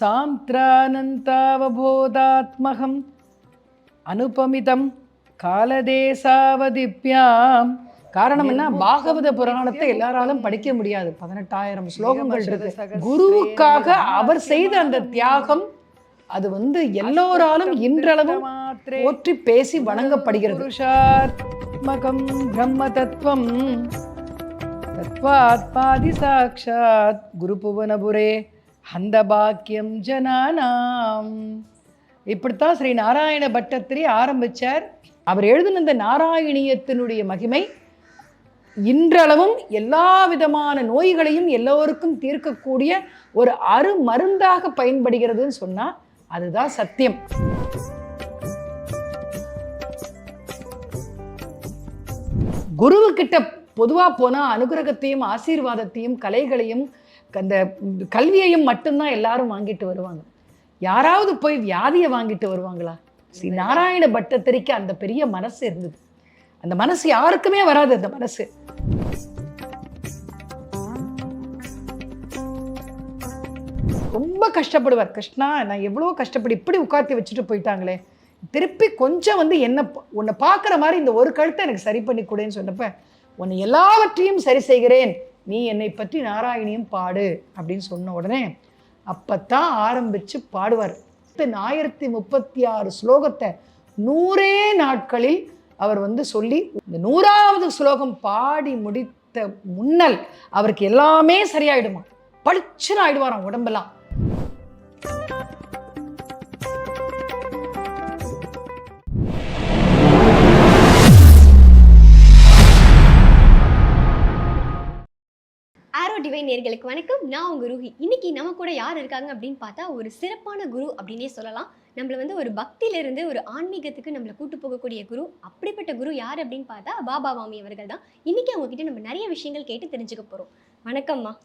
சாந்திரானந்தாவபோதாத்மகம் அனுபமிதம் காலதேசாவதிப்யாம். காரணம் என்ன? பாகவத புராணத்தை எல்லாராலும் படிக்க முடியாது. பதினெட்டாயிரம் ஸ்லோகங்கள் இருக்கு. குருவுக்காக அவர் செய்த அந்த தியாகம் அது வந்து எல்லோராலும் இன்றளவும் போற்றி பேசி வணங்கப்படுகிறது. புருஷாத்மகம் பிரம்ம தத்துவம் தத்வாத்மாதி சாட்சாத் குருபுவனபுரே. அந்த பாக்கியம் ஜனானாம். இப்படித்தான் ஸ்ரீ நாராயண பட்டத்திரி ஆரம்பிச்சார். அவர் எழுதின இந்த நாராயணியத்தினுடைய மகிமை இன்றளவும் எல்லா விதமான நோய்களையும் எல்லோருக்கும் தீர்க்கக்கூடிய ஒரு அரு மருந்தாக பயன்படுகிறதுன்னு சொன்னால் அதுதான் சத்தியம். குருவுக்கிட்ட பொதுவாக போனால் அனுகிரகத்தையும் ஆசீர்வாதத்தையும் கலைகளையும் அந்த கல்வியையும் மட்டும்தான் எல்லாரும் வாங்கிட்டு வருவாங்க. யாராவது போய் வியாதியை வாங்கிட்டு வருவாங்களா? ஸ்ரீ நாராயண பட்டத்திரிக்கு அந்த பெரிய மனசு இருந்தது. அந்த மனசு யாருக்குமே வராது அந்த மனசு. ரொம்ப கஷ்டப்படுவார். கிருஷ்ணா நான் எவ்வளோ கஷ்டப்படு இப்படி உட்காத்தி வச்சுட்டு போயிட்டாங்களே. திருப்பி கொஞ்சம் வந்து என்ன உன்னை பார்க்குற மாதிரி இந்த ஒரு கழுத்தை எனக்கு சரி பண்ணி கொடுன்னு சொன்னப்ப உன்னை எல்லாவற்றையும் சரி செய்கிறேன். நீ என்னை பற்றி நாராயணியும் பாடு அப்படின்னு சொன்ன உடனே அப்பத்தான் ஆரம்பிச்சு பாடுவார். ஆயிரத்தி முப்பத்தி ஆறு ஸ்லோகத்தை நூறே நாட்களில் அவர் வந்து சொல்லி இந்த நூறாவது ஸ்லோகம் பாடி முடித்த முன்னல் அவருக்கு எல்லாமே சரியாயிடுமா? பளிச்சுன்னு ஆயிடுவாராம் உடம்பெல்லாம். டிவைன் நேர்களுக்கு வணக்கம். நான் உங்க ரூஹி. இன்னைக்கு நம்ம கூட யார் இருக்காங்க அப்படின்னு பார்த்தா ஒரு சிறப்பான குரு அப்படின்னே சொல்லலாம். நம்மள வந்து ஒரு பக்தியில இருந்து ஒரு ஆன்மீகத்துக்கு நம்மளை கூட்டு போகக்கூடிய குரு அப்படிப்பட்ட குரு யார் அப்படின்னு பார்த்தா பாபா மாமி அவர்கள் தான். இன்னைக்கு அவங்க கிட்ட நம்ம நிறைய விஷயங்கள் கேட்டு தெரிஞ்சுக்க போறோம். வணக்கம்மா.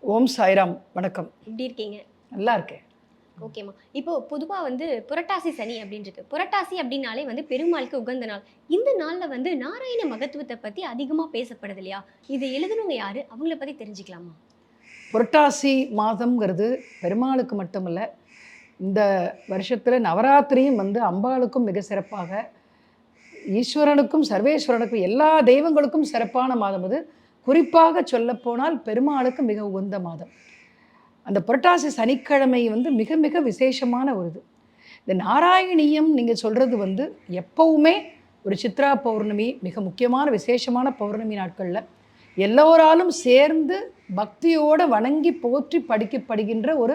ஓம் சாய்ராம். வணக்கம். எப்படி இருக்கீங்க? நல்லா இருக்கேன். ஓகேம்மா இப்போ பொதுவாக வந்து புரட்டாசி சனி அப்படின்றது புரட்டாசி அப்படின்னாலே வந்து பெருமாளுக்கு உகந்த நாள். இந்த நாளில் வந்து நாராயண மகத்துவத்தை பற்றி அதிகமாக பேசப்படுது இல்லையா? இதை எழுதுனவங்க யாரு? அவங்கள பற்றி தெரிஞ்சுக்கலாமா? புரட்டாசி மாதம்ங்கிறது பெருமாளுக்கு மட்டுமல்ல இந்த வருஷத்தில் நவராத்திரியும் வந்து அம்பாளுக்கும் மிக சிறப்பாக ஈஸ்வரனுக்கும் சர்வேஸ்வரனுக்கும் எல்லா தெய்வங்களுக்கும் சிறப்பான மாதம் அது. குறிப்பாக சொல்லப்போனால் பெருமாளுக்கு மிக உகந்த மாதம். அந்த புரட்டாசி சனிக்கிழமை வந்து மிக மிக விசேஷமான ஒரு இது. இந்த நாராயணியம் நீங்கள் சொல்கிறது வந்து எப்பவுமே ஒரு சித்ரா பௌர்ணமி மிக முக்கியமான விசேஷமான பௌர்ணமி நாட்களில் எல்லோராலும் சேர்ந்து பக்தியோடு வணங்கி போற்றி படிக்கப்படுகின்ற ஒரு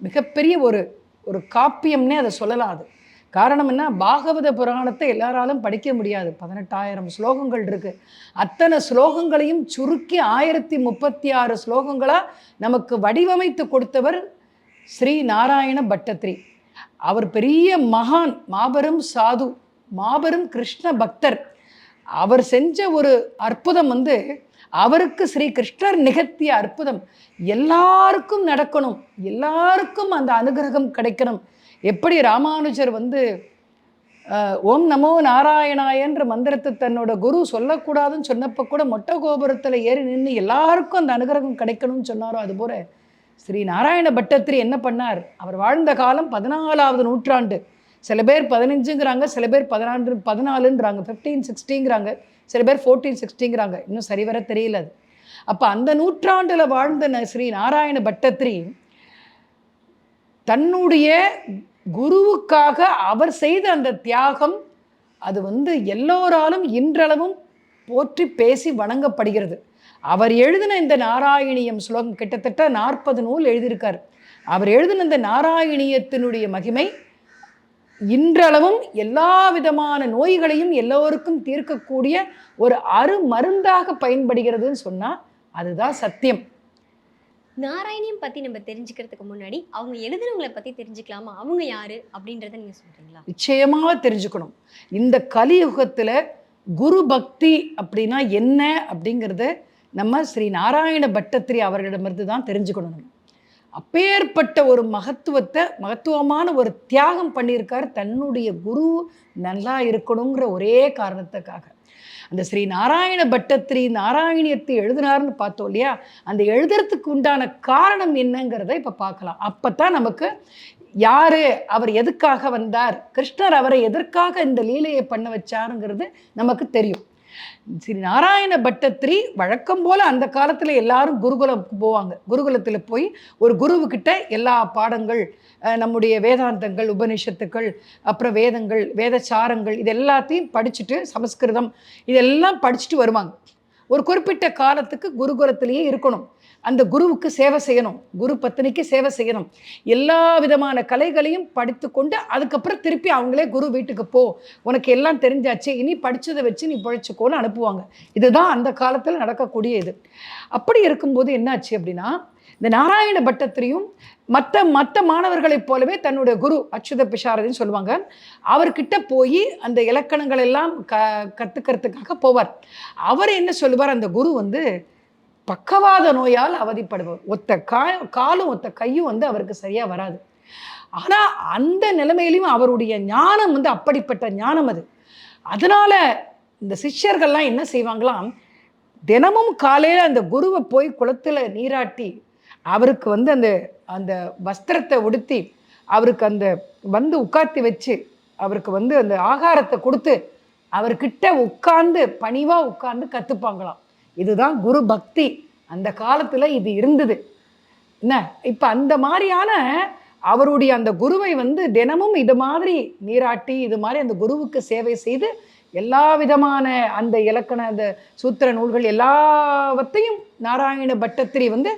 மிகப்பெரிய ஒரு ஒரு காப்பியம்னே அதை சொல்லலாம் அது. காரணம் என்ன? பாகவத புராணத்தை எல்லாராலும் படிக்க முடியாது. பதினெட்டாயிரம் ஸ்லோகங்கள் இருக்கு. அத்தனை ஸ்லோகங்களையும் சுருக்கி ஆயிரத்தி முப்பத்தி ஆறு ஸ்லோகங்களா நமக்கு வடிவமைத்து கொடுத்தவர் ஸ்ரீ நாராயண பட்டத்ரி. அவர் பெரிய மகான் மாபெரும் சாது மாபெரும் கிருஷ்ண பக்தர். அவர் செஞ்ச ஒரு அற்புதம் வந்து அவருக்கு ஸ்ரீ கிருஷ்ணர் நிகழ்த்திய அற்புதம். எல்லாருக்கும் நடக்கணும். எல்லாருக்கும் அந்த அனுகிரகம் கிடைக்கணும். எப்படி ராமானுஜர் வந்து ஓம் நமோ நாராயணாயன்ற மந்திரத்தை தன்னோட குரு சொல்லக்கூடாதுன்னு சொன்னப்போ கூட மொட்டை கோபுரத்தில் ஏறி நின்று எல்லாருக்கும் அந்த அனுகிரகம் கிடைக்கணும்னு சொன்னாரோ அதுபோல் ஸ்ரீ நாராயண பட்டத்திரி என்ன பண்ணார்? அவர் வாழ்ந்த காலம் பதினாலாவது நூற்றாண்டு. சில பேர் பதினஞ்சுங்கிறாங்க சில பேர் பதினாறு பதினாலுன்றாங்க ஃபிஃப்டீன் சிக்ஸ்டிங்கிறாங்க சில பேர் ஃபோர்டீன் சிக்ஸ்டிங்கிறாங்க இன்னும் சரிவர தெரியல அது. அப்போ அந்த நூற்றாண்டில் வாழ்ந்த ந- ஸ்ரீ நாராயண பட்டத்திரி தன்னுடைய குருவுக்காக அவர் செய்த அந்த தியாகம் அது வந்து எல்லோராலும் இன்றளவும் போற்றி பேசி வணங்கப்படுகிறது. அவர் எழுதின இந்த நாராயணியம் ஸ்லோகம் கிட்டத்தட்ட நாற்பது நூல் எழுதியிருக்கார். அவர் எழுதின இந்த நாராயணியத்தினுடைய மகிமை இன்றளவும் எல்லா விதமான நோய்களையும் எல்லோருக்கும் தீர்க்கக்கூடிய ஒரு அருமருந்தாக பயன்படுகிறதுன்னு சொன்னால் அதுதான் சத்தியம். நாராயணியம் பத்தி நம்ம தெரிஞ்சுக்கிறதுக்கு முன்னாடி அவங்க எழுதுனவங்களை பத்தி தெரிஞ்சுக்கலாமா? அவங்க யாரு? அப்படின்றத நீங்க சொல்றீங்களா? நிச்சயமாக தெரிஞ்சுக்கணும். இந்த கலியுகத்துல குரு பக்தி அப்படின்னா என்ன அப்படிங்கிறத நம்ம ஸ்ரீ நாராயண பட்டத்திரி அவர்களிடமிருந்து தான் தெரிஞ்சுக்கணும் நம்ம. அப்பேற்பட்ட ஒரு மகத்துவத்தை மகத்துவமான ஒரு தியாகம் பண்ணியிருக்கார். தன்னுடைய குரு நல்லா இருக்கணுங்கிற ஒரே காரணத்துக்காக. அந்த ஸ்ரீ நாராயண பட்டத்திரி நாராயணியத்தை எழுதினார்னு பார்த்தோம் இல்லையா? அந்த எழுதுறதுக்கு உண்டான காரணம் என்னங்கிறத இப்போ பார்க்கலாம். அப்போ தான் நமக்கு யார் அவர் எதுக்காக வந்தார் கிருஷ்ணர் அவரை எதற்காக இந்த லீலையை பண்ண வச்சாருங்கிறது நமக்கு தெரியும். ஸ்ரீ நாராயண பட்டத்திரி வழக்கம் போல் அந்த காலத்தில் எல்லாரும் குருகுலத்துக்கு போவாங்க. குருகுலத்தில் போய் ஒரு குருவுக்கிட்ட எல்லா பாடங்கள் நம்முடைய வேதாந்தங்கள் உபனிஷத்துக்கள் அப்புறம் வேதங்கள் வேதச்சாரங்கள் இது எல்லாத்தையும் படிச்சுட்டு சமஸ்கிருதம் இதெல்லாம் படிச்சுட்டு வருவாங்க. ஒரு குறிப்பிட்ட காலத்துக்கு குருகுலத்திலேயே இருக்கணும். அந்த குருவுக்கு சேவை செய்யணும். குரு பத்தினிக்கு சேவை செய்யணும். எல்லா விதமான கலைகளையும் படித்து கொண்டு அதுக்கப்புறம் திருப்பி அவங்களே குரு வீட்டுக்கு போ. உனக்கு எல்லாம் தெரிஞ்சாச்சு. இனி படித்ததை வச்சு நீ பிழைச்சிக்கோன்னு அனுப்புவாங்க. இதுதான் அந்த காலத்தில் நடக்கக்கூடிய இது. அப்படி இருக்கும்போது என்னாச்சு அப்படின்னா இந்த நாராயண பட்டத்திரியும் மற்ற மற்ற மாணவர்களைப் போலவே தன்னுடைய குரு அச்சுத பிஷாரதின்னு சொல்லுவாங்க. அவர்கிட்ட போய் அந்த இலக்கணங்கள் எல்லாம் க கற்றுக்கிறதுக்காக போவார். அவர் என்ன சொல்லுவார்? அந்த குரு வந்து பக்கவாத நோயால் அவதிப்படுவார் ஒத்த கா காலும் ஒத்த கையும் வந்து அவருக்கு சரியாக வராது. ஆனால் அந்த நிலைமையிலையும் அவருடைய ஞானம் வந்து அப்படிப்பட்ட ஞானம் அது. அதனால் இந்த சிஷ்யர்கள்லாம் என்ன செய்வாங்களாம்? தினமும் காலையில் அந்த குருவை போய் குளத்தில் நீராட்டி அவருக்கு வந்து அந்த அந்த வஸ்திரத்தை உடுத்தி அவருக்கு அந்த வந்து உட்காத்தி வச்சு அவருக்கு வந்து அந்த ஆகாரத்தை கொடுத்து அவர்கிட்ட உட்கார்ந்து பணிவாக உட்கார்ந்து கற்றுப்பாங்களாம் இதுதான் குரு பக்தி. அந்த காலத்தில் இது இருந்தது. என்ன? இப்போ அந்த மாதிரியான அவருடைய அந்த குருவை வந்து தினமும் இது மாதிரி நீராட்டி இது மாதிரி அந்த குருவுக்கு சேவை செய்து எல்லா விதமான அந்த இலக்கண அந்த சூத்திர நூல்கள் எல்லாவற்றையும் நாராயண பட்டத்திரி வந்து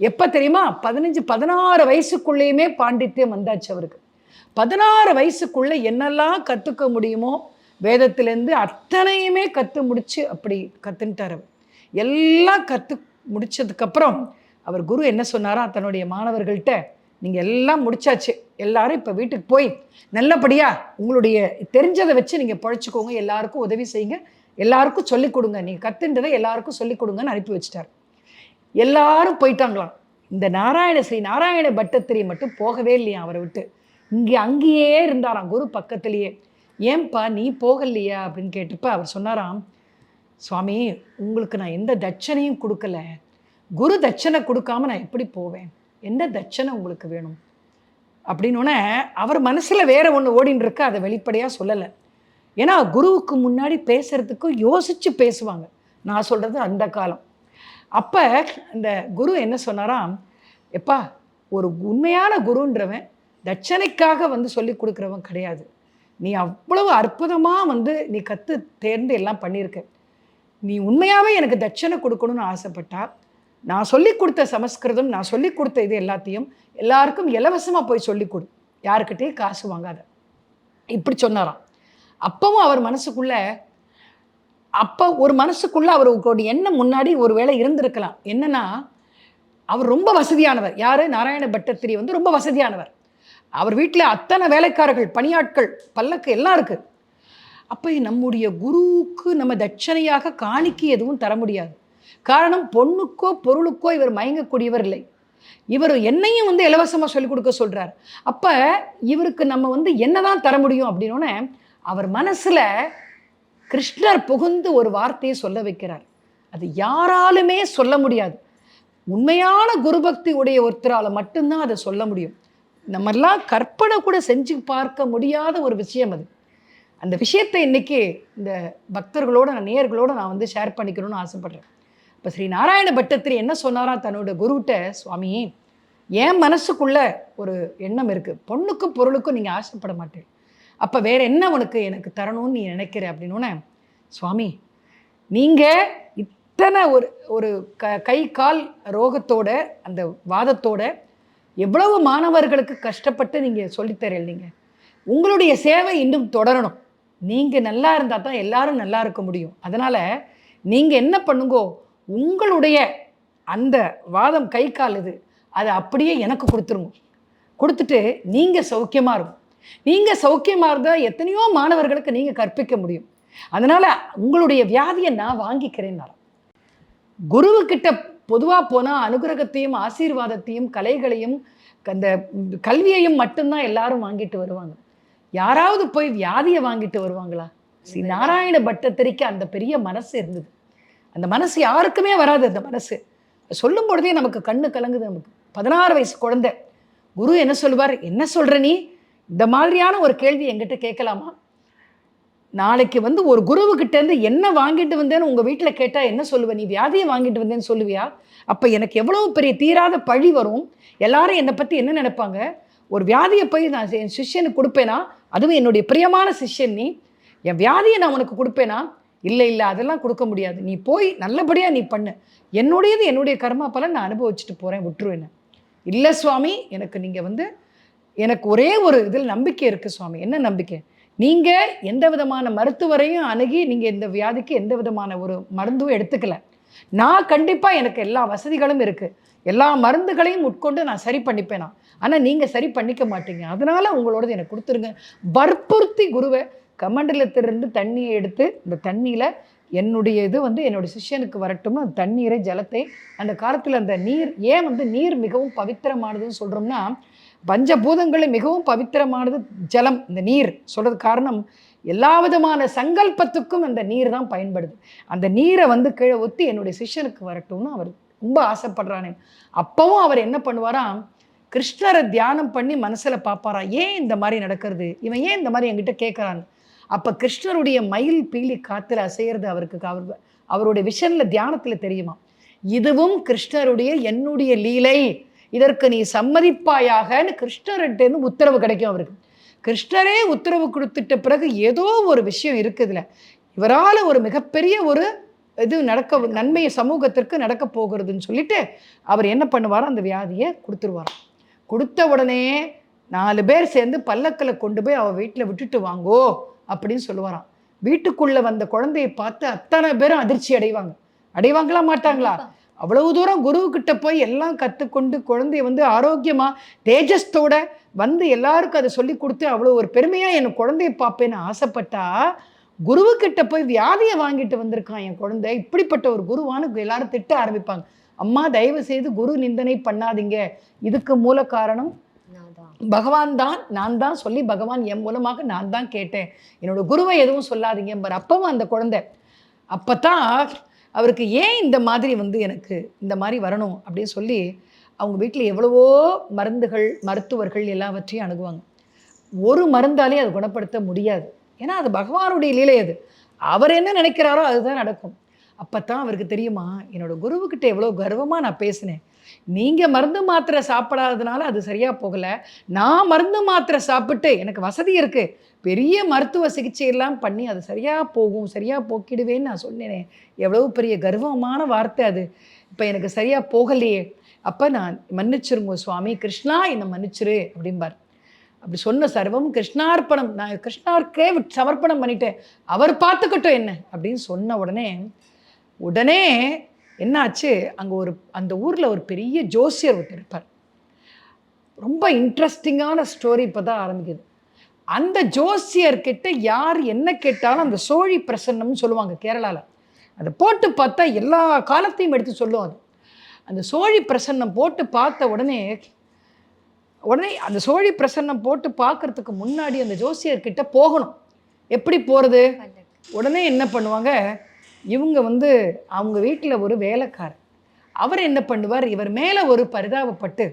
எப்போ தெரியுமா? பதினஞ்சு பதினாறு வயசுக்குள்ளேயுமே பாண்டித்யம் வந்தாச்சு அவருக்கு. பதினாறு வயசுக்குள்ளே என்னெல்லாம் கற்றுக்க முடியுமோ வேதத்திலேருந்து அத்தனையுமே கற்று முடிச்சு அப்படி கற்றுன்ட்டார் அவர். எல்லாம் கற்று முடிச்சதுக்கப்புறம் அவர் குரு என்ன சொன்னாரா? தன்னுடைய மாணவர்கள்ட்ட நீங்கள் எல்லாம் முடிச்சாச்சு. எல்லாரும் இப்போ வீட்டுக்கு போய் நல்லபடியாக உங்களுடைய தெரிஞ்சதை வச்சு நீங்கள் பழைச்சிக்கோங்க. எல்லாருக்கும் உதவி செய்யுங்க. எல்லாருக்கும் சொல்லிக் கொடுங்க. நீங்கள் கற்றுன்றதை எல்லாருக்கும் சொல்லிக் கொடுங்கன்னு அனுப்பி வச்சிட்டார். எல்லாரும் போயிட்டாங்களாம். இந்த நாராயண ஸ்ரீ நாராயண பட்டத்திரி மட்டும் போகவே இல்லையா அவரை விட்டு? இங்கே அங்கேயே இருந்தாராம் குரு பக்கத்துலேயே. ஏன்பா நீ போகலையா? அப்படின்னு கேட்டப்ப அவர் சொன்னாராம் சுவாமி உங்களுக்கு நான் எந்த தட்சணையும் கொடுக்கல. குரு தட்சணை கொடுக்காம நான் எப்படி போவேன்? எந்த தட்சணை உங்களுக்கு வேணும்? அப்படின்னோடனே அவர் மனசில் வேற ஒன்று ஓடின்னு இருக்கு அதை வெளிப்படையாக சொல்லலை. ஏன்னா குருவுக்கு முன்னாடி பேசுகிறதுக்கும் யோசித்து பேசுவாங்க. நான் சொல்கிறது அந்த காலம். அப்போ அந்த குரு என்ன சொன்னாராம் எப்பா ஒரு உண்மையான குருன்றவன் தட்சணைக்காக வந்து சொல்லி கொடுக்குறவன் கிடையாது. நீ அவ்வளவு அற்புதமாக வந்து நீ கற்று தேர்ந்து எல்லாம் பண்ணியிருக்க. நீ உண்மையாகவே எனக்கு தட்சணை கொடுக்கணும்னு ஆசைப்பட்டா நான் சொல்லி கொடுத்த சமஸ்கிருதம் நான் சொல்லி கொடுத்த இது எல்லாத்தையும் எல்லாருக்கும் இலவசமாக போய் சொல்லிக் கொடு. யாருக்கிட்டேயும் காசு வாங்காத. இப்படி சொன்னாராம். அப்பவும் அவர் மனசுக்குள்ள அப்போ ஒரு மனசுக்குள்ள அவருக்கு எண்ணம் முன்னாடி ஒரு வேளை இருந்திருக்கலாம். என்னன்னா அவர் ரொம்ப வசதியானவர். யார்? நாராயண பட்டத்திரி வந்து ரொம்ப வசதியானவர். அவர் வீட்டில் அத்தனை வேலைக்காரர்கள் பணியாட்கள் பல்லக்கு எல்லாம் இருக்குது அப்போ நம்முடைய குருவுக்கு நம்ம தட்சணையாக காணிக்கு எதுவும் தர முடியாது. காரணம் பொண்ணுக்கோ பொருளுக்கோ இவர் மயங்கக்கூடியவர் இல்லை. இவர் என்னையும் வந்து இலவசமாக சொல்லிக் கொடுக்க சொல்கிறார் அப்போ இவருக்கு நம்ம வந்து என்னதான் தர முடியும் அப்படின்னோடனே அவர் மனசில் கிருஷ்ணர் புகுந்து ஒரு வார்த்தையை சொல்ல வைக்கிறார். அது யாராலுமே சொல்ல முடியாது. உண்மையான குருபக்தி உடைய ஒருத்தரால் மட்டும்தான் அதை சொல்ல முடியும். நம்மெல்லாம் கற்பனை கூட செஞ்சு பார்க்க முடியாத ஒரு விஷயம் அது. அந்த விஷயத்தை இன்றைக்கி இந்த பக்தர்களோட நான் நேயர்களோட நான் வந்து ஷேர் பண்ணிக்கணும்னு ஆசைப்பட்றேன். இப்போ ஸ்ரீ நாராயண பட்டத்திரி என்ன சொன்னாரா? தன்னோட குருகிட்ட சுவாமி என் மனசுக்குள்ள ஒரு எண்ணம் இருக்குது பொண்ணுக்கும் பொருளுக்கும் நீங்கள் ஆசைப்பட மாட்டேன். அப்போ வேறு என்ன உனக்கு எனக்கு தரணும்னு நீ நினைக்கிற? அப்படின்னோடனே சுவாமி நீங்கள் இத்தனை ஒரு ஒரு க கை கால் ரோகத்தோட அந்த வாதத்தோட எவ்வளவு மாணவர்களுக்கு கஷ்டப்பட்டு நீங்கள் சொல்லித்தரீங்க நீங்கள் உங்களுடைய சேவை இன்னும் தொடரணும். நீங்கள் நல்லா இருந்தால் தான் எல்லாரும் நல்லா இருக்க முடியும். அதனால் நீங்கள் என்ன பண்ணுங்கோ உங்களுடைய அந்த வாதம் கை கால் இது அதை அப்படியே எனக்கு கொடுத்துருங்க. கொடுத்துட்டு நீங்கள் சௌக்கியமாக இருக்கும் நீங்கள் சௌக்கியமாக இருந்தால் எத்தனையோ மாணவர்களுக்கு நீங்கள் கற்பிக்க முடியும். அதனால் உங்களுடைய வியாதியை நான் வாங்கிக்கிறேன் குருவுக்கிட்ட பொதுவாக போனால் அனுகிரகத்தையும் ஆசீர்வாதத்தையும் கலைகளையும் அந்த கல்வியையும் மட்டும்தான் எல்லாரும் வாங்கிட்டு வருவாங்க. யாராவது போய் வியாதியை வாங்கிட்டு வருவாங்களா? ஸ்ரீ நாராயண பட்டத்திரிக்கு அந்த பெரிய மனசு இருந்தது. அந்த மனசு யாருக்குமே வராது அந்த மனசு. சொல்லும் பொழுதே நமக்கு கண்ணு கலங்குது நமக்கு. பதினாறு வயசு குழந்தை. குரு என்ன சொல்லுவார்? என்ன சொல்ற நீ? இந்த மாதிரியான ஒரு கேள்வி என்கிட்ட கேட்கலாமா? நாளைக்கு வந்து ஒரு குருவுக்கிட்ட இருந்து என்ன வாங்கிட்டு வந்தேன்னு உங்க வீட்டில் கேட்டா என்ன சொல்லுவ? நீ வியாதியை வாங்கிட்டு வந்தேன்னு சொல்லுவியா? அப்ப எனக்கு எவ்வளவு பெரிய தீராத பழி வரும். எல்லாரும் என்னை பத்தி என்ன நினைப்பாங்க? ஒரு வியாதியை போய் நான் என் சிஷ்யனுக்கு கொடுப்பேனா? அதுவும் என்னுடைய பிரியமான சிஷ்யன் நீ. என் வியாதியை நான் உனக்கு கொடுப்பேனா? இல்லை இல்லை அதெல்லாம் கொடுக்க முடியாது. நீ போய் நல்லபடியாக நீ பண்ணு. என்னுடையது என்னுடைய கர்மா பலன் நான் அனுபவிச்சுட்டு போகிறேன் விட்டுருவேன் இல்லை சுவாமி எனக்கு நீங்கள் வந்து எனக்கு ஒரே ஒரு இதில் நம்பிக்கை இருக்குது சுவாமி. என்ன நம்பிக்கை? நீங்கள் எந்த விதமான மருத்துவரையும் அணுகி நீங்கள் இந்த வியாதிக்கு எந்த விதமான ஒரு மருந்தும் எடுத்துக்கலை. நான் கண்டிப்பாக எனக்கு எல்லா வசதிகளும் இருக்குது எல்லா மருந்துகளையும் உட்கொண்டு நான் சரி பண்ணிப்பேன்? நான் ஆனால் நீங்கள் சரி பண்ணிக்க மாட்டீங்க. அதனால் உங்களோடது எனக்கு கொடுத்துருங்க. வற்புறுத்தி குருவை கமண்டலத்திலிருந்து தண்ணியை எடுத்து இந்த தண்ணியில் என்னுடைய இது வந்து என்னுடைய சிஷ்யனுக்கு வரட்டும்னு அந்த தண்ணீரை ஜலத்தை அந்த காலத்தில் அந்த நீர் ஏன் வந்து நீர் மிகவும் பவித்திரமானதுன்னு சொல்கிறோம்னா பஞ்சபூதங்களில் மிகவும் பவித்திரமானது ஜலம் இந்த நீர். சொல்கிறது காரணம் எல்லா விதமான சங்கல்பத்துக்கும் அந்த நீர் தான் பயன்படுது. அந்த நீரை வந்து கீழே ஒத்தி என்னுடைய சிஷ்யனுக்கு வரட்டும்னு அவர் ரொம்ப ஆசைப்படுறானே. அப்பவும் அவர் என்ன பண்ணுவாராம் கிருஷ்ணரை தியானம் பண்ணி மனசில் பார்ப்பாரா ஏன் இந்த மாதிரி நடக்கிறது? இவன் ஏன் இந்த மாதிரி என்கிட்ட கேட்குறான்னு அப்போ கிருஷ்ணருடைய மயில் பீலி காத்தில் அசையிறது அவருக்கு அவர் அவருடைய விஷனில் தியானத்தில் தெரியுமா? இதுவும் கிருஷ்ணருடைய என்னுடைய லீலை. இதற்கு நீ சம்மதிப்பாயாகன்னு கிருஷ்ணர்கிட்டேருந்து உத்தரவு கிடைக்கும் அவருக்கு. கிருஷ்ணரே உத்தரவு கொடுத்துட்ட பிறகு ஏதோ ஒரு விஷயம் இருக்குதுல. இவரால் ஒரு மிகப்பெரிய ஒரு இது நடக்க நன்மையை சமூகத்திற்கு நடக்க போகிறதுன்னு சொல்லிட்டு அவர் என்ன பண்ணுவாரோ அந்த வியாதியை கொடுத்துருவார் கொடுத்த உடனே நாலு பேர் சேர்ந்து பல்லக்கில் கொண்டு போய் அவள் வீட்டில் விட்டுட்டு வாங்கோ அப்படின்னு சொல்லுவாராம். வீட்டுக்குள்ள வந்த குழந்தையை பார்த்து அத்தனை பேரும் அதிர்ச்சி அடைவாங்க. அடைவாங்களா மாட்டாங்களா? அவ்வளவு தூரம் குருவுக்கிட்ட போய் எல்லாம் கற்றுக்கொண்டு குழந்தைய வந்து ஆரோக்கியமா தேஜஸ்தோட வந்து எல்லாருக்கும் அதை சொல்லி கொடுத்து அவ்வளோ ஒரு பெருமையா என் குழந்தைய பார்ப்பேன்னு ஆசைப்பட்டா குருவுக்கிட்ட போய் வியாதியை வாங்கிட்டு வந்திருக்கான் என் குழந்தை. இப்படிப்பட்ட ஒரு குருவான்னு எல்லாரும் திட்ட ஆரம்பிப்பாங்க. அம்மா தயவு செய்து குரு நிந்தனை பண்ணாதீங்க. இதுக்கு மூல காரணம் தான் பகவான் தான். நான் தான் சொல்லி பகவான் என் மூலமாக நான் தான் கேட்டேன். என்னோட குருவை எதுவும் சொல்லாதீங்க. பார் அப்பவும் அந்த குழந்தை அப்பதான் அவருக்கு ஏன் இந்த மாதிரி வந்து எனக்கு இந்த மாதிரி வரணும் அப்படின்னு சொல்லி அவங்க வீட்டில் எவ்வளவோ மருந்துகள் மருத்துவர்கள் எல்லாவற்றையும் அணுகுவாங்க. ஒரு மருந்தாலே அது குணப்படுத்த முடியாது. ஏன்னா அது பகவானுடைய லீலை அது. அவர் என்ன நினைக்கிறாரோ அதுதான் நடக்கும். அப்போ தான் அவருக்கு தெரியுமா என்னோடய குருவுக்கிட்ட எவ்வளோ கர்வமாக நான் பேசினேன். நீங்கள் மருந்து மாத்திரை சாப்பிடாததுனால அது சரியாக போகலை. நான் மருந்து மாத்திரை சாப்பிட்டு எனக்கு வசதி இருக்குது பெரிய மருத்துவ சிகிச்சை எல்லாம் பண்ணி அது சரியாக போகும் சரியாக போக்கிடுவேன்னு நான் சொன்னேனே. எவ்வளோ பெரிய கர்வமான வார்த்தை அது. இப்போ எனக்கு சரியாக போகலையே. அப்போ நான் மன்னிச்சிருங்க சுவாமி கிருஷ்ணா என்னை மன்னிச்சிரு அப்படிம்பார். அப்படி சொன்ன சர்வம் கிருஷ்ணார்ப்பணம். நான் கிருஷ்ணாருக்கே சமர்ப்பணம் பண்ணிட்டேன். அவர் பார்த்துக்கட்டும் என்ன? அப்படின்னு சொன்ன உடனே உடனே என்னாச்சு? அங்கே ஒரு அந்த ஊரில் ஒரு பெரிய ஜோசியர் ஒருத்தர் இருப்பார். ரொம்ப இன்ட்ரெஸ்டிங்கான ஸ்டோரி இப்போ தான் ஆரம்பிக்குது. அந்த ஜோசியர்கிட்ட யார் என்ன கேட்டாலும் அந்த சோழி பிரசன்னம்னு சொல்லுவாங்க கேரளாவில் அதை போட்டு பார்த்தா எல்லா காலத்தையும் எடுத்து சொல்லும் அது. அந்த சோழி பிரசன்னம் போட்டு பார்த்த உடனே உடனே அந்த சோழி பிரசன்னம் போட்டு பார்க்கறதுக்கு முன்னாடி அந்த ஜோசியர்கிட்ட போகணும். எப்படி போகிறது உடனே என்ன பண்ணுவாங்க? இவங்க வந்து அவங்க வீட்டில் ஒரு வேலைக்காரர். அவர் என்ன பண்ணுவார்? இவர் மேலே ஒரு பரிதாபப்பட்டு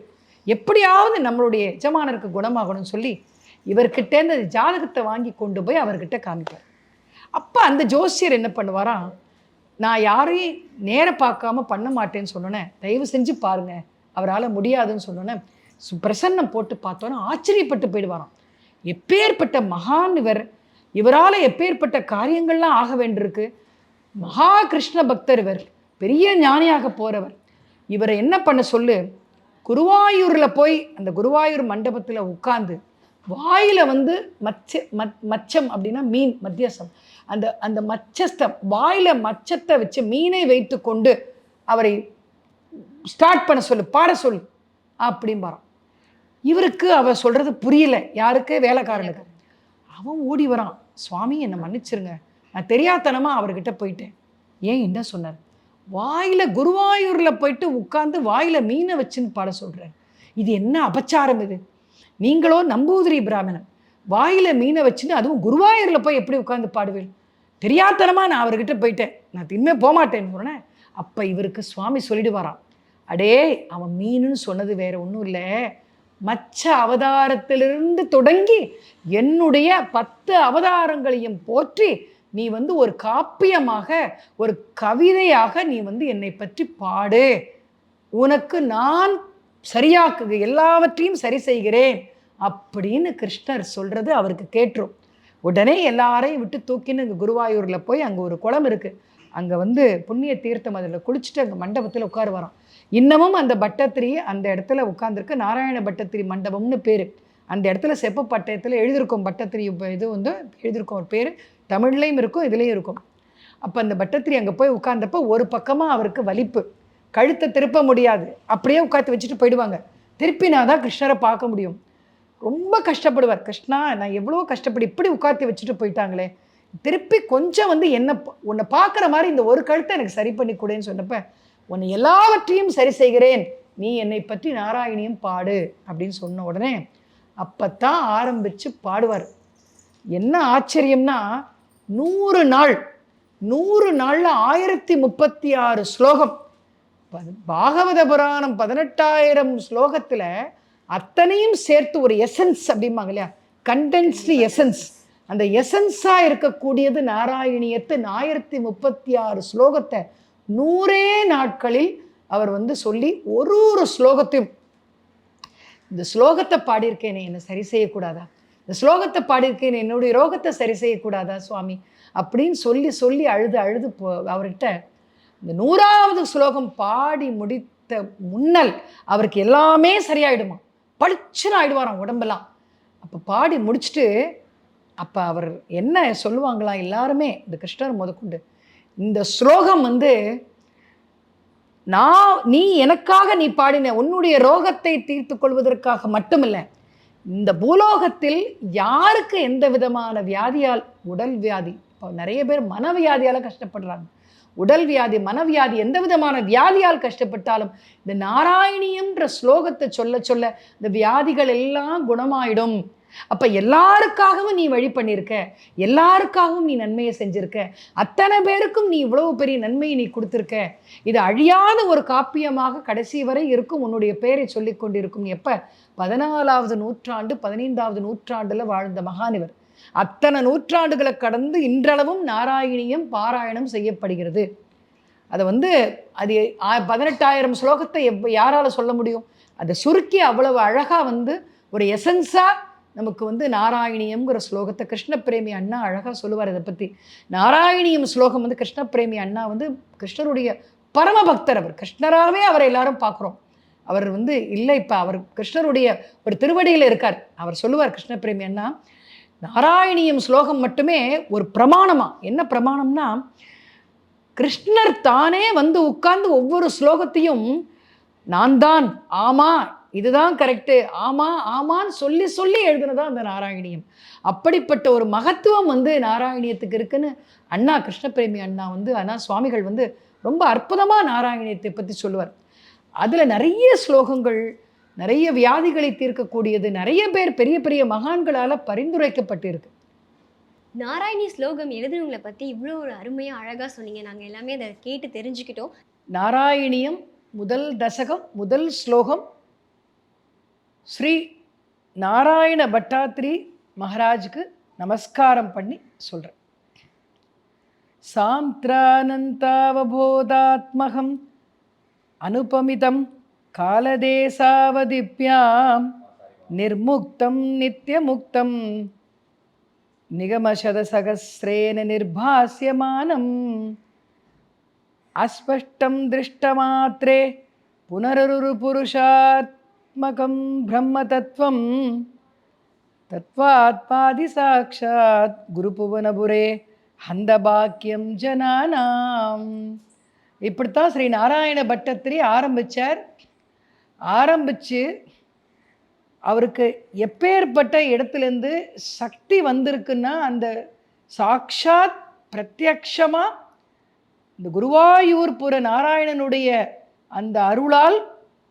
எப்படியாவது நம்மளுடைய எஜமானருக்கு குணமாகணும்னு சொல்லி இவர்கிட்டேருந்து அந்த ஜாதகத்தை வாங்கி கொண்டு போய் அவர்கிட்ட காமிப்பார். அப்போ அந்த ஜோசியர் என்ன பண்ணுவாராம்? நான் யாரையும் நேர பார்க்காம பண்ண மாட்டேன்னு சொன்னோன்னே தயவு செஞ்சு பாருங்க. அவரால் முடியாதுன்னு சொன்னோன்னே பிரசன்னம் போட்டு பார்த்தோன்னே ஆச்சரியப்பட்டு போயிடுவாராம். எப்பேற்பட்ட மகான் இவர். இவரால் எப்பேற்பட்ட காரியங்கள்லாம் ஆக வேண்டியிருக்கு. மகா கிருஷ்ண பக்தர் இவர். பெரிய ஞானியாக போகிறவர் இவரை என்ன பண்ண சொல்லு? குருவாயூரில் போய் அந்த குருவாயூர் மண்டபத்தில் உட்காந்து வாயில் வந்து மச்ச மத் மச்சம் அப்படின்னா மீன் மத்தியசம். அந்த அந்த மச்சஸ்தம் வாயில் மச்சத்தை வச்சு மீனை வைத்து கொண்டு அவரை ஸ்டார்ட் பண்ண சொல்லு பாட சொல் அப்படிம்பாரான் இவருக்கு அவர் சொல்கிறது புரியல. யாருக்கு? வேலைக்காரனுக்கு. அவன் ஓடி வரான். சுவாமி என்னை மன்னிச்சிருங்க. நான் தெரியாதனமாக அவர்கிட்ட போயிட்டேன். ஏன் என்ன சொன்னார்? வாயில் குருவாயூரில் போயிட்டு உட்காந்து வாயில் மீனை வச்சுன்னு பாட சொல்றார். இது என்ன அபச்சாரம் இது? நீங்களோ நம்பூதிரி பிராமணன். வாயில் மீனை வச்சுன்னு அதுவும் குருவாயூரில் போய் எப்படி உட்காந்து பாடுவேன்? தெரியாத்தனமாக நான் அவர்கிட்ட போயிட்டேன். நான் இனிமேல் போக மாட்டேன்னு சொன்னேன் அப்போ இவருக்கு சுவாமி சொல்லிடுவாராம். அடே அவன் மீனுன்னு சொன்னது வேற ஒன்றும் இல்லை. மச்ச அவதாரத்திலிருந்து தொடங்கி என்னுடைய பத்து அவதாரங்களையும் போற்றி நீ வந்து ஒரு காப்பியமாக ஒரு கவிதையாக நீ வந்து என்னை பற்றி பாடு. உனக்கு நான் சரியாக்கு எல்லாவற்றையும் சரி செய்கிறேன். அப்படின்னு கிருஷ்ணர் சொல்கிறது அவருக்கு கேட்டுரும். உடனே எல்லாரையும் விட்டு தூக்கின்னு இங்கே குருவாயூரில் போய் அங்கே ஒரு குளம் இருக்குது அங்கே வந்து புண்ணிய தீர்த்தம் அதில் குளிச்சுட்டு அங்கே மண்டபத்தில் உட்காரு வரோம் இன்னமும் அந்த பட்டத்திரி அந்த இடத்துல உட்காந்துருக்கு நாராயண பட்டத்திரி மண்டபம்னு பேர். அந்த இடத்துல செப்பு பட்டயத்தில் எழுதியிருக்கும் பட்டத்திரி இது வந்து எழுதியிருக்கும் ஒரு பேர். தமிழ்லையும் இருக்கும் இதுலேயும் இருக்கும். அப்போ அந்த பட்டத்திரி அங்கே போய் உட்கார்ந்தப்போ ஒரு பக்கமாக அவருக்கு வலிப்பு. கழுத்தை திருப்ப முடியாது. அப்படியே உட்காந்து வச்சுட்டு போயிடுவாங்க. திருப்பினா தான் கிருஷ்ணரை பார்க்க முடியும். ரொம்ப கஷ்டப்படுவார். கிருஷ்ணா நான் எவ்வளோ கஷ்டப்பட்டு இப்படி உட்காத்தி வச்சுட்டு போயிட்டாங்களே. திருப்பி கொஞ்சம் வந்து என்ன உன்னை பார்க்குற மாதிரி இந்த ஒரு கழுத்தை எனக்கு சரி பண்ணி கொடுன்னு சொன்னப்ப உன்னை எல்லாவற்றையும் சரி செய்கிறேன். நீ என்னை பற்றி நாராயணியும் பாடு. அப்படின்னு சொன்ன உடனே அப்பத்தான் ஆரம்பித்து பாடுவார். என்ன ஆச்சரியம்னா நூறு நாள் நூறு நாளில் ஆயிரத்தி முப்பத்தி ஆறு ஸ்லோகம். பாகவத புராணம் பதினெட்டாயிரம் ஸ்லோகத்தில் அத்தனையும் சேர்த்து ஒரு எசன்ஸ் அப்படிம்பாங்க இல்லையா? கண்டென்ஸ்டு எசன்ஸ் அந்த எசன்ஸாக இருக்கக்கூடியது நாராயணியத்து ஆயிரத்தி முப்பத்தி ஆறு ஸ்லோகத்தை நூறே நாட்களில் அவர் வந்து சொல்லி ஒரு ஒரு ஸ்லோகத்தையும் இந்த ஸ்லோகத்தை பாடியிருக்கேனே என்னை சரி செய்யக்கூடாதா? இந்த ஸ்லோகத்தை பாடியிருக்கேன் என்னுடைய ரோகத்தை சரி செய்யக்கூடாதா சுவாமி? அப்படின்னு சொல்லி சொல்லி அழுது அழுது போ அவர்கிட்ட இந்த நூறாவது ஸ்லோகம் பாடி முடித்த முன்னல் அவருக்கு எல்லாமே சரியாயிடுமா? பளிச்சுன்னு ஆயிடுவாராம் உடம்பெல்லாம். அப்போ பாடி முடிச்சுட்டு அப்போ அவர் என்ன சொல்லுவாங்களாம் எல்லாருமே இந்த கிருஷ்ணர் முதற்கொண்டு இந்த ஸ்லோகம் வந்து நான் நீ எனக்காக நீ பாடின உன்னுடைய ரோகத்தை தீர்த்து கொள்வதற்காக மட்டுமில்லை இந்த பூலோகத்தில் யாருக்கு எந்த விதமான வியாதியால் உடல் வியாதி இப்போ நிறைய பேர் மனவியாதியால் கஷ்டப்படுறாங்க. உடல் வியாதி மனவியாதி எந்த விதமான வியாதியால் கஷ்டப்பட்டாலும் இந்த நாராயணியம்ன்ற ஸ்லோகத்தை சொல்ல சொல்ல இந்த வியாதிகள் எல்லாம் குணமாயிடும். அப்போ எல்லாருக்காகவும் நீ வழி பண்ணியிருக்க எல்லாருக்காகவும் நீ நன்மையை செஞ்சுருக்க அத்தனை பேருக்கும் நீ இவ்வளவு பெரிய நன்மையை நீ கொடுத்துருக்க. இது அழியாத ஒரு காப்பியமாக கடைசி வரை இருக்கும் உன்னுடைய பெயரை சொல்லிக் கொண்டிருக்கும் எப்ப? பதினாலாவது நூற்றாண்டு பதினைந்தாவது நூற்றாண்டில் வாழ்ந்த மகானிவர். அத்தனை நூற்றாண்டுகளை கடந்து இன்றளவும் நாராயணியம் பாராயணம் செய்யப்படுகிறது. அதை வந்து அது பதினெட்டாயிரம் ஸ்லோகத்தை எவ் யாரால சொல்ல முடியும்? அதை சுருக்கி அவ்வளவு அழகாக வந்து ஒரு எசன்ஸாக நமக்கு வந்து நாராயணியம்ங்கிற ஸ்லோகத்தை கிருஷ்ணபிரேமி அண்ணா அழகாக சொல்லுவார் இதை பற்றி நாராயணியம் ஸ்லோகம் வந்து கிருஷ்ணபிரேமி அண்ணா வந்து கிருஷ்ணருடைய பரம பக்தர் அவர். கிருஷ்ணராகவே அவரை எல்லாரும் பார்க்குறோம். அவர் வந்து இல்லை இப்போ அவர் கிருஷ்ணருடைய ஒரு திருவடியில் இருக்கார். அவர் சொல்லுவார் கிருஷ்ணபிரேமி அண்ணா நாராயணியம் ஸ்லோகம் மட்டுமே ஒரு பிரமாணமா. என்ன பிரமாணம்னா கிருஷ்ணர் தானே வந்து உட்கார்ந்து ஒவ்வொரு ஸ்லோகத்தையும் நான் தான் ஆமா இதுதான் கரெக்டு ஆமா ஆமான்னு சொல்லி சொல்லி எழுதுனதா அந்த நாராயணியம். அப்படிப்பட்ட ஒரு மகத்துவம் வந்து நாராயணியத்துக்கு இருக்குன்னு அண்ணா கிருஷ்ணபிரேமி அண்ணா வந்து அண்ணா சுவாமிகள் வந்து ரொம்ப அற்புதமாக நாராயணியத்தை பற்றி சொல்லுவார். அதில் நிறைய ஸ்லோகங்கள் நிறைய வியாதிகளை தீர்க்கக்கூடியது. நிறைய பேர் பெரிய பெரிய மகான்களால பரிந்துரைக்கப்பட்டிருக்கு. நாராயணி ஸ்லோகம் எழுதுனவங்களை பத்தி இவ்வளோ ஒரு அருமையா அழகா சொன்னீங்க. நாங்க எல்லாமே அதை கேட்டு தெரிஞ்சுக்கிட்டோம். நாராயணியம் முதல் தசகம் முதல் ஸ்லோகம். ஸ்ரீ நாராயண பட்டாத்ரி மகாராஜுக்கு நமஸ்காரம் பண்ணி சொல்கிறேன் சாந்திரானந்தாவபோதாத்மகம் அனுபமிதம் காலதேசாவதிப்யாம் நிர்முக்தம் நித்தியமுக்தம் நிகமசதசகசிரேன நிர்பாஸ்யமானம். அஸ்பஷ்டம் திருஷ்டமாத்திரே புனரரு புருஷாத்மகம் பிரம்ம தத்துவம் தத்வாத்மாதி சாட்சாத் குருபுவனபுரே ஹந்த பாக்கியம் ஜனானாம். இப்படித்தான் ஸ்ரீ நாராயண பட்டத்திரி ஆரம்பித்தார் ஆரம்பித்து அவருக்கு எப்பேற்பட்ட இடத்துலேருந்து சக்தி வந்திருக்குன்னா அந்த சாக்ஷாத் பிரத்யக்ஷமாக இந்த குருவாயூர் புற நாராயணனுடைய அந்த அருளால்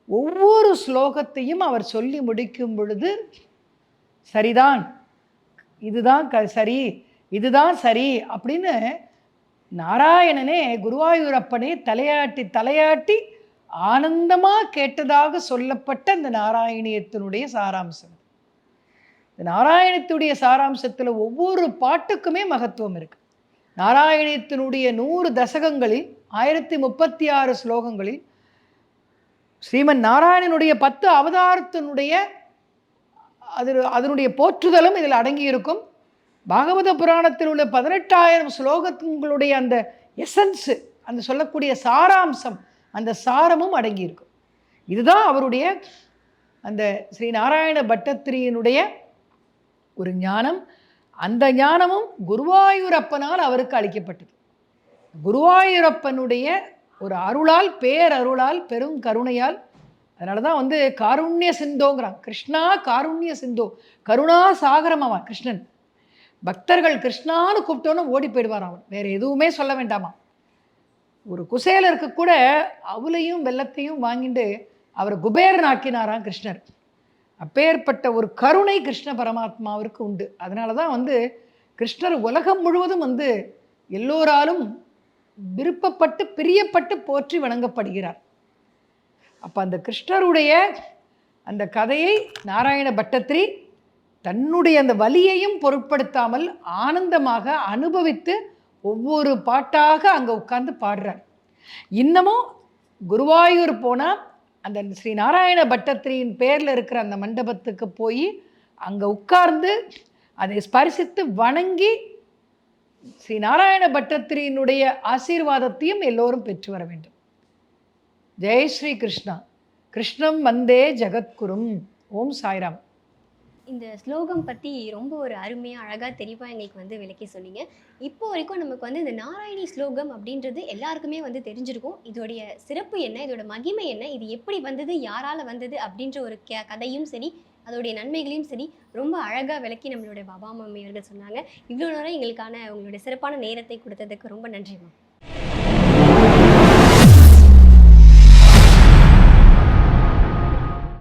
ஒவ்வொரு ஸ்லோகத்தையும் அவர் சொல்லி முடிக்கும் பொழுது சரிதான் இதுதான் க சரி இதுதான் சரி அப்படின்னு நாராயணனே குருவாயூரப்பனே தலையாட்டி தலையாட்டி ஆனந்தமாக கேட்டதாக சொல்லப்பட்ட இந்த நாராயணியத்தினுடைய சாராம்சம். இந்த நாராயணத்துடைய சாராம்சத்தில் ஒவ்வொரு பாட்டுக்குமே மகத்துவம் இருக்கு. நாராயணத்தினுடைய நூறு தசகங்களில் ஆயிரத்தி முப்பத்தி ஆறு ஸ்லோகங்களில் ஸ்ரீமன் நாராயணனுடைய பத்து அவதாரத்தினுடைய அது அதனுடைய போற்றுதலும் இதில் அடங்கி இருக்கும் பாகவத புராணத்தில் உள்ள பதினெட்டாயிரம் ஸ்லோகங்களுடைய அந்த எசன்ஸு அந்த சொல்லக்கூடிய சாராம்சம் அந்த சாரமும் அடங்கியிருக்கும். இதுதான் அவருடைய அந்த ஸ்ரீ நாராயண பட்டத்திரியினுடைய ஒரு ஞானம். அந்த ஞானமும் குருவாயூரப்பனால் அவருக்கு அளிக்கப்பட்டது. குருவாயூரப்பனுடைய ஒரு அருளால் பேரருளால் பெரும் கருணையால் அதனால தான் வந்து காருண்ய சிந்தோங்கிறான் கிருஷ்ணா காருண்ய சிந்தோ கருணா சாகரம் அவன் கிருஷ்ணன். பக்தர்கள் கிருஷ்ணான்னு கூப்பிட்டோன்னு ஓடி போயிடுவார் அவன். வேறு எதுவுமே சொல்ல வேண்டாமா ஒரு குசேலருக்கு கூட அவளையும் வெள்ளத்தையும் வாங்கிட்டு அவரை குபேரன் ஆக்கினாராம் கிருஷ்ணர். அப்பேற்பட்ட ஒரு கருணை கிருஷ்ண பரமாத்மாவிற்கு உண்டு. அதனால தான் வந்து கிருஷ்ணர் உலகம் முழுவதும் வந்து எல்லோராலும் விருப்பப்பட்டு பிரியப்பட்டு போற்றி வணங்கப்படுகிறார். அப்போ அந்த கிருஷ்ணருடைய அந்த கதையை நாராயண பட்டத்திரி தன்னுடைய அந்த வலியையும் பொருட்படுத்தாமல் ஆனந்தமாக அனுபவித்து ஒவ்வொரு பாட்டாக அங்கே உட்கார்ந்து பாடுறார். இன்னமும் குருவாயூர் போனால் அந்த ஸ்ரீ நாராயண பட்டத்திரியின் பேரில் இருக்கிற அந்த மண்டபத்துக்கு போய் அங்கே உட்கார்ந்து அதை ஸ்பரிசித்து வணங்கி ஸ்ரீ நாராயண பட்டத்திரியினுடைய ஆசீர்வாதத்தையும் எல்லோரும் பெற்று வர வேண்டும். ஜெய் ஸ்ரீ கிருஷ்ணா. கிருஷ்ணம் வந்தே ஜெகத்குரும். ஓம் சாய்ராம். இந்த ஸ்லோகம் பற்றி ரொம்ப ஒரு அருமையாக அழகாக தெளிவாக எங்களுக்கு வந்து விளக்கி சொன்னீங்க. இப்போ வரைக்கும் நமக்கு வந்து இந்த நாராயணி ஸ்லோகம் அப்படின்றது எல்லாருக்குமே வந்து தெரிஞ்சிருக்கும். இதோடைய சிறப்பு என்ன? இதோட மகிமை என்ன? இது எப்படி வந்தது? யாரால் வந்தது? அப்படின்ற ஒரு க கதையும் சரி அதோடைய நன்மைகளையும் சரி ரொம்ப அழகாக விளக்கி நம்மளுடைய பாபா மம்மி அவர்கள் சொன்னாங்க. இவ்வளோ நேரம் எங்களுக்கான உங்களுடைய சிறப்பான நேரத்தை கொடுத்ததுக்கு ரொம்ப நன்றி மேம்.